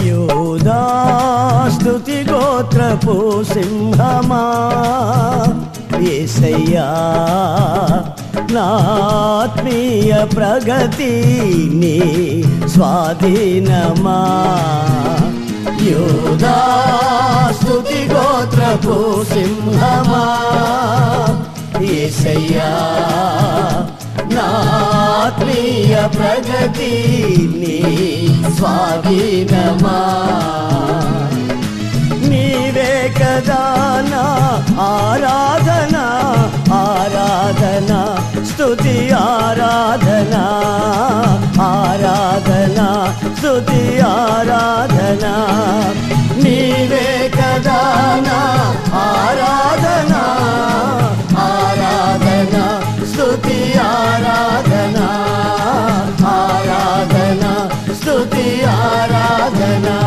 యోదా స్తుతి గోత్రపు సింహమా? ఏసయ్యా నాత్మీయ ప్రగతి నీ స్వాధీనమా? యోదా స్తుతి గోత్రపు సింహమా? ఏసయ్యా నాత్మీయ ప్రగతి నీ స్వాధీనమా? నీవే కదా నా ఆరాధన ఆరాధన స్తుతి ఆరాధన ఆరాధన స్తుతి ఆరాధన. నీవే కదా ఆరాధనా.